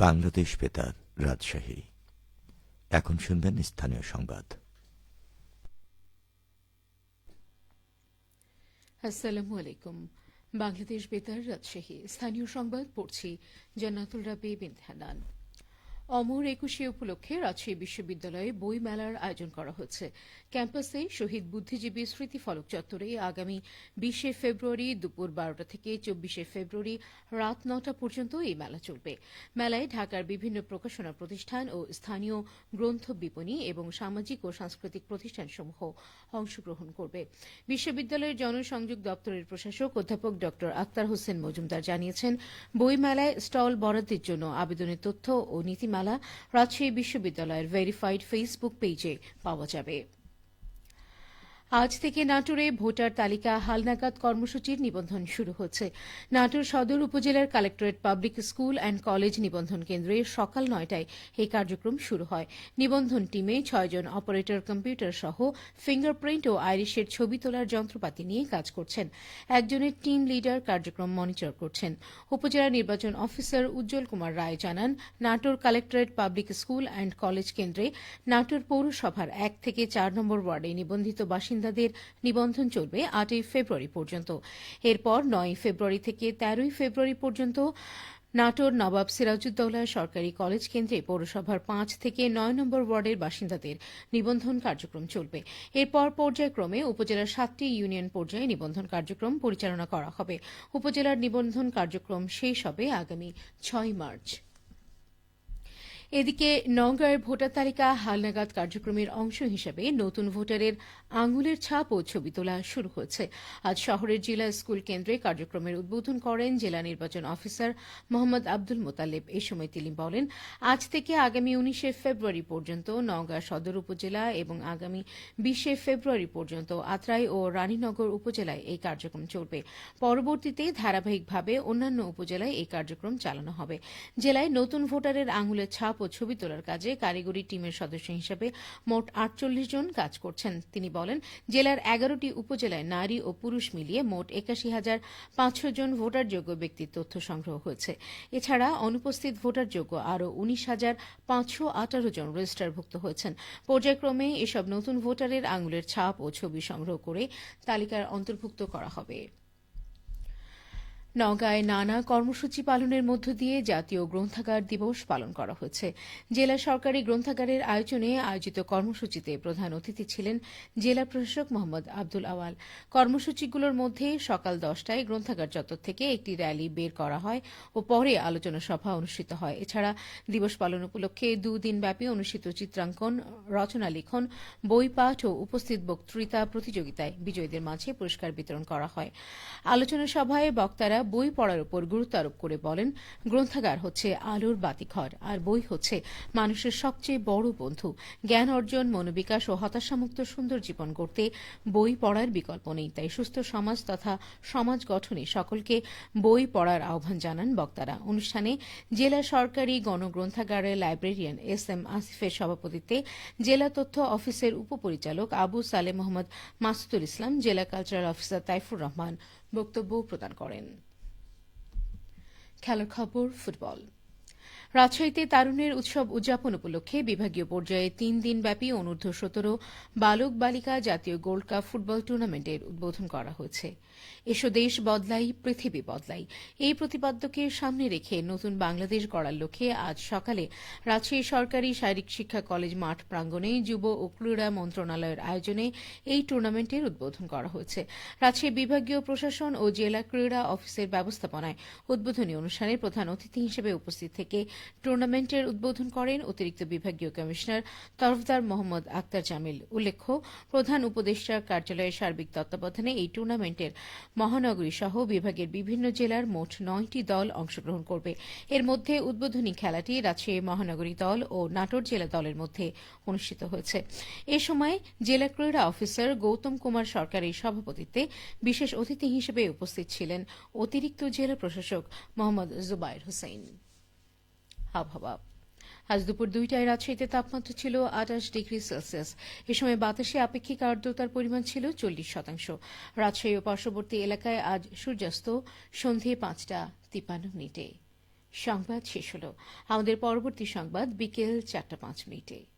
বাংলাদেশ বেতার, রাজশাহী। এখন শুনবেন স্থানীয় সংবাদ। আসসালামু আলাইকুম। বাংলাদেশ বেতার, রাজশাহী। স্থানীয় সংবাদ পড়ছি জান্নাতুল রাবি বিন হানান। অমর একুশে উপলক্ষে রাজশাহী বিশ্ববিদ্যালয়ে বই মেলার আয়োজন করা হচ্ছে। ক্যাম্পাসে শহীদ বুদ্ধিজীবী স্মৃতি ফলক চত্বরে আগামী বিশে ফেব্রুয়ারি দুপুর বারোটা থেকে চব্বিশে ফেব্রুয়ারি রাত নটা পর্যন্ত এই মেলা চলবে। মেলায় ঢাকার বিভিন্ন প্রকাশনা প্রতিষ্ঠান ও স্থানীয় গ্রন্থ বিপণী এবং সামাজিক ও সাংস্কৃতিক প্রতিষ্ঠানসমূহ অংশগ্রহণ করবে। বিশ্ববিদ্যালয়ের জনসংযোগ দপ্তরের প্রশাসক অধ্যাপক ড. আক্তার হোসেন মজুমদার জানিয়েছেন, বইমেলায় স্টল বরাদ্দের জন্য আবেদনের তথ্য ও নীতিমালা রাজশাহী বিশ্ববিদ্যালয়ের ভেরিফাইড ফেসবুক পেজে পাওয়া যাবে। আজ থেকে নাটোরে ভোটার তালিকা হালনাগাদ কর্মসূচির নিবন্ধন শুরু হচ্ছে। নাটোর সদর উপজেলার collectorate public school and college নিবন্ধন কেন্দ্রে সকাল নয়টায় এই কার্যক্রম শুরু হয়। নিবন্ধন টিমে ছয়জন অপারেটর কম্পিউটার সহ ফিঙ্গারপ্রিন্ট ও আইরিশের ছবি তোলার যন্ত্রপাতি নিয়ে কাজ করছেন। একজনের টিম লিডার কার্যক্রম মনিটর করছেন। উপজেলা নির্বাচন অফিসার উজ্জ্বল কুমার রায় জানান, Natore collectorate public school and college কেন্দ্রে নাটোর পৌরসভার এক থেকে চার নম্বর ওয়ার্ডে নিবন্ধিত বাসিন্দা বাসিন্দাদের নিবন্ধন চলবে আটই ফেব্রুয়ারি পর্যন্ত। এরপর নয় ফেব্রুয়ারি থেকে তেরোই ফেব্রুয়ারি পর্যন্ত নাটোর নবাব সিরাজউদ্দৌলা সরকারি কলেজ কেন্দ্রে পৌরসভার পাঁচ থেকে নয় নম্বর ওয়ার্ডের বাসিন্দাদের নিবন্ধন কার্যক্রম চলবে। এরপর পর্যায়ক্রমে উপজেলার সাতটি ইউনিয়ন পর্যায়ে নিবন্ধন কার্যক্রম পরিচালনা করা হবে। উপজেলার নিবন্ধন কার্যক্রম শেষ হবে আগামী ছয় মার্চ। এদিকে নওগাঁয়ের ভোটার তালিকা হালনাগাদ কার্যক্রমের অংশ হিসেবে নতুন ভোটারের আঙুলের ছাপ ও ছবি তোলা শুরু হয়েছে। আজ শহরের জেলা স্কুল কেন্দ্রে কার্যক্রমের উদ্বোধন করেন জেলা নির্বাচন অফিসার মোহাম্মদ আব্দুল মোতালেব। এ সময় তিনি বলেন, আজ থেকে আগামী উনিশে ফেব্রুয়ারি পর্যন্ত নওগাঁ সদর উপজেলা এবং আগামী বিশে ফেব্রুয়ারি পর্যন্ত আত্রাই ও রানীনগর উপজেলায় এই কার্যক্রম চলবে। পরবর্তীতে ধারাবাহিকভাবে অন্যান্য উপজেলায় এই কার্যক্রম চালানো হবে। জেলায় নতুন ভোটারের আঙুলের ছাপ ও ছবি তোলার কাজে কারিগরি টিমের সদস্য হিসেবে মোট আটচল্লিশ জন কাজ করছেন। তিনি বলেন, জেলার এগারোটি উপজেলায় নারী ও পুরুষ মিলিয়ে মোট একাশি হাজার পাঁচশো জন ভোটারযোগ্য ব্যক্তির তথ্য সংগ্রহ হয়েছে। এছাড়া অনুপস্থিত ভোটারযোগ্য আরও উনিশ হাজার পাঁচশো আঠারো জন রেজিস্টারভুক্ত হয়েছেন। পর্যায়ক্রমে এসব নতুন ভোটারের আঙুলের ছাপ ও ছবি সংগ্রহ করে তালিকার অন্তর্ভুক্ত করা হবে। নওগাঁয় নানা কর্মসূচি পালনের মধ্য দিয়ে জাতীয় গ্রন্থাগার দিবস পালন করা হয়েছে জেলা সরকারি গ্রন্থাগারের আয়োজনে আয়োজিত কর্মসূচিতে প্রধান অতিথি ছিলেন জেলা প্রশাসক মোহাম্মদ আব্দুল আওয়াল। কর্মসূচিগুলোর মধ্যে সকাল দশটায় গ্রন্থাগার চত্বর থেকে একটি র্যালি বের করা হয় ও পরে আলোচনা সভা অনুষ্ঠিত হয়। এছাড়া দিবস পালন উপলক্ষে দুদিনব্যাপী অনুষ্ঠিত চিত্রাঙ্কন, রচনা লিখন বই পাঠ ও উপস্থিত বক্তৃতা প্রতিযোগিতায় বিজয়ীদের মাঝে পুরস্কার বিতরণ করা হয়। আলোচনা সভায় বক্তারা বই পড়ার উপর গুরুত্ব আরোপ করে বলেন, গ্রন্থাগার হচ্ছে আলোর বাতিঘর, আর বই হচ্ছে মানুষের সবচেয়ে বড় বন্ধু। জ্ঞান অর্জন, মনোবিকাশ ও হতাশামুক্ত সুন্দর জীবন গড়তে বই পড়ার বিকল্প নেই। তাই সুস্থ সমাজ তথা সমাজ গঠনে সকলকে বই পড়ার আহ্বান জানান বক্তারা। অনুষ্ঠানে জেলা সরকারি গণগ্রন্থাগারের লাইব্রেরিয়ান এস এম আসিফের সভাপতিত্বে জেলা তথ্য অফিসের উপপরিচালক আবু সালে মোহাম্মদ মাসুদুল ইসলাম, জেলা কালচারাল অফিসার তাইফুর রহমান বক্তব্য প্রদান করেন। খেলার খবর ফুটবল। রাজশাহীতে তারুণের উৎসব উদযাপন উপলক্ষে বিভাগীয় পর্যায়ে তিন দিনব্যাপী অনূর্ধ্ব সতেরো বালক বালিকা জাতীয় গোল্ড কাপ ফুটবল টুর্নামেন্টের উদ্বোধন করা হয়েছে। এসো দেশ বদলাই, পৃথিবী বদলাই। এই প্রতিপাদ্যকে সামনে রেখে নতুন বাংলাদেশ গড়ার লক্ষ্যে আজ সকালে রাজশাহী সরকারি শারীরিক শিক্ষা কলেজ মাঠ প্রাঙ্গণে যুব ও ক্রীড়া মন্ত্রণালয়ের আয়োজনে এই টুর্নামেন্টের উদ্বোধন করা হয়েছে। রাজশাহী বিভাগীয় প্রশাসন ও জেলা ক্রীড়া অফিসের ব্যবস্থাপনায় উদ্বোধনী অনুষ্ঠানে প্রধান অতিথি হিসেবে উপস্থিত থেকে টুর্নামেন্টের উদ্বোধন করেন অতিরিক্ত বিভাগীয় কমিশনার তরফদার মোহাম্মদ আক্তার জামিল। উল্লেখ্য, প্রধান উপদেষ্টার কার্যালয়ের সার্বিক তত্ত্বাবধানে এই টুর্নামেন্টের মহানগরী সহ বিভাগের বিভিন্ন জেলার মোট নয়টি দল অংশগ্রহণ করবে। এর মধ্যে উদ্বোধনী খেলাটি রাজশাহী মহানগরী দল ও নাটোর জেলা দলের মধ্যে অনুষ্ঠিত হয়েছে। এ সময় জেলা ক্রীড়া অফিসার গৌতম কুমার সরকারের সভাপতিত্বে বিশেষ অতিথি হিসেবে উপস্থিত ছিলেন অতিরিক্ত জেলা প্রশাসক মোহাম্মদ জুবাইর হোসেন। আবহাওয়া। আজ দুপুর দুইটায় রাজশাহীতে তাপমাত্রা ছিল আঠাশ ডিগ্রি সেলসিয়াস। এ সময় বাতাসে আপেক্ষিক আর্দ্রতার পরিমাণ ছিল চল্লিশ শতাংশ। রাজশাহী ও পার্শ্ববর্তী এলাকায় আজ সূর্যাস্ত সন্ধে পাঁচটা তিপান্ন মিনিটে। সংবাদ শেষ হল। আমাদের পরবর্তী সংবাদ বিকেল চারটা পাঁচ মিনিটে।